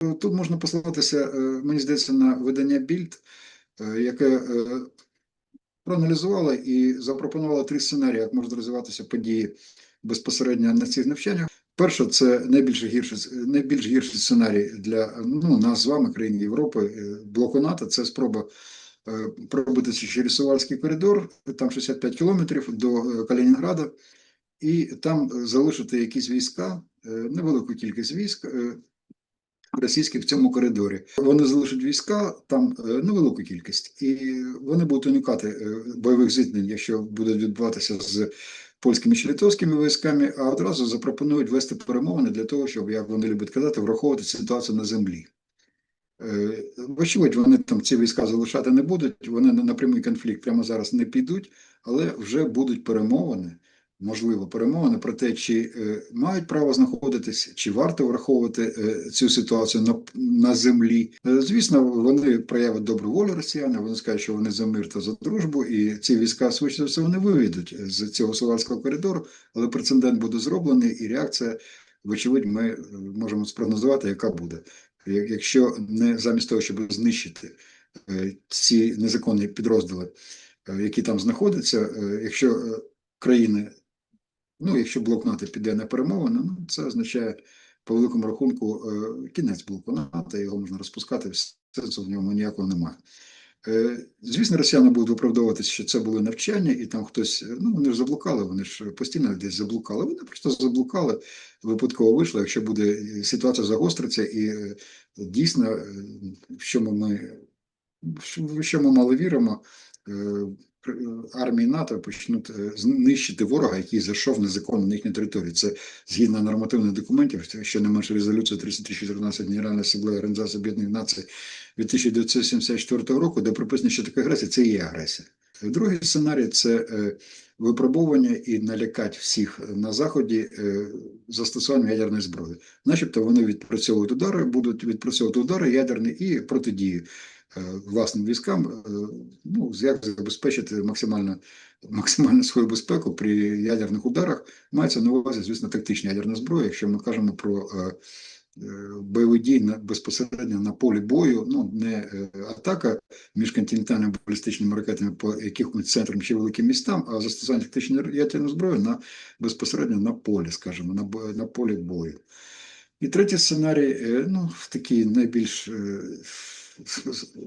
Тут можна послатися, е, мені здається, на видання Більд, е, яке е, проаналізувало і запропонувало три сценарії, як можуть розвиватися події безпосередньо на цих навчаннях. Перше, це найбільш гірший, найбільш гірший сценарій для ну, нас з вами, країн Європи, блоку НАТО. Це спроба пробитися через Сувальський коридор, там 65 кілометрів до Калінінграда, і там залишити якісь війська, невелику кількість військ. Російських в цьому коридорі вони залишать війська там е, невелику кількість, і вони будуть уникати е, бойових зіткнень, якщо будуть відбуватися з польськими чи литовськими військами, а одразу запропонують вести перемовини для того, щоб, як вони люблять казати, враховувати ситуацію на землі. Е, Вочевидь, вони там ці війська залишати не будуть, вони на прямий конфлікт прямо зараз не підуть, але вже будуть перемовини, можливо, перемовини про те, чи е, мають право знаходитись, чи варто враховувати е, цю ситуацію на, на землі. Е, звісно, вони проявять добру волю росіяни, вони скажуть, що вони за мир та за дружбу, і ці війська швидше все вони виведуть з цього Сувальського коридору, але прецедент буде зроблений, і реакція, вочевидь, ми можемо спрогнозувати, яка буде. Якщо не замість того, щоб знищити ці незаконні підрозділи, які там знаходяться, якщо країни, ну якщо блок НАТО піде на перемовини, ну це означає по великому рахунку е, кінець блоку НАТО, його можна розпускати, сенсу в ньому ніякого немає. Е, Звісно, росіяни будуть виправдовуватися, що це були навчання, і там хтось, е, ну вони ж заблукали, вони ж постійно десь заблукали. Вони просто заблукали, випадково вийшло. Якщо буде ситуація загостриться, і дійсно, в чому ми в що- ми мало віримо, армії НАТО почнуть е, знищити ворога, який зайшов незаконно на їхню територію. Це згідно нормативних документів, це щонайменше резолюція 3314 Генеральної асамблеї Організації Об'єднаних Націй від 1974 року, де прописано, що така агресія це є агресія. Другий сценарій це е, випробування і налякати всіх на заході е, застосуванням ядерної зброї. Начебто вони відпрацьовують удари, будуть відпрацьовувати удари ядерні і протидії е, власним військам. е, Ну як забезпечити максимально максимальну свою безпеку при ядерних ударах. Мається на увазі, звісно, тактична ядерна зброя. Якщо ми кажемо про е, е, бойові дії безпосередньо на полі бою, ну не е, атака міжконтинентальними балістичними ракетами по якихось центрам чи великим містам, а застосування тактичної ядерної зброї на безпосередньо на полі, скажімо, на, на полі бою. І третій сценарій, е, ну, такий найбільш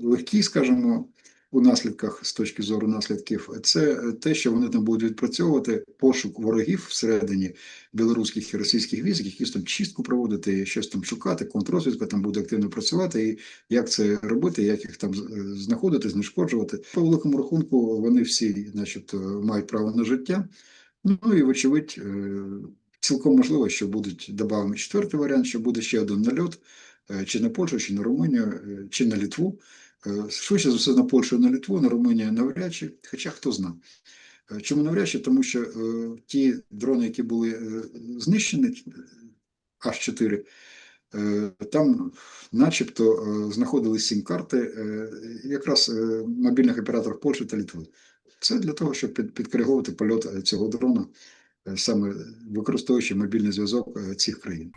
легкий, скажімо, у наслідках з точки зору наслідків, це те, що вони там будуть відпрацьовувати пошук ворогів всередині білоруських і російських військ, якісь там чистку проводити, щось там шукати, контррозвідка там буде активно працювати, і як це робити, як їх там е, знаходити, знешкоджувати. По великому рахунку вони всі, начебто, мають право на життя. Ну і вочевидь, е, цілком можливо, що будуть додаваний четвертий варіант, що буде ще один нальот чи на Польщу, чи на Румунію, е, чи на Літву. Е, Швидше за все на Польщу, на Литву, на Румунію навряд чи, хоча хто знає. Е, Чому навряд чи? Тому що е, ті дрони, які були е, знищені, аж 4 е, там начебто е, знаходились сім-карти е, якраз е, мобільних операторів Польщі та Литви. Це для того, щоб під, підкориговувати польот е, цього дрона, е, саме використовуючи мобільний зв'язок е, цих країн.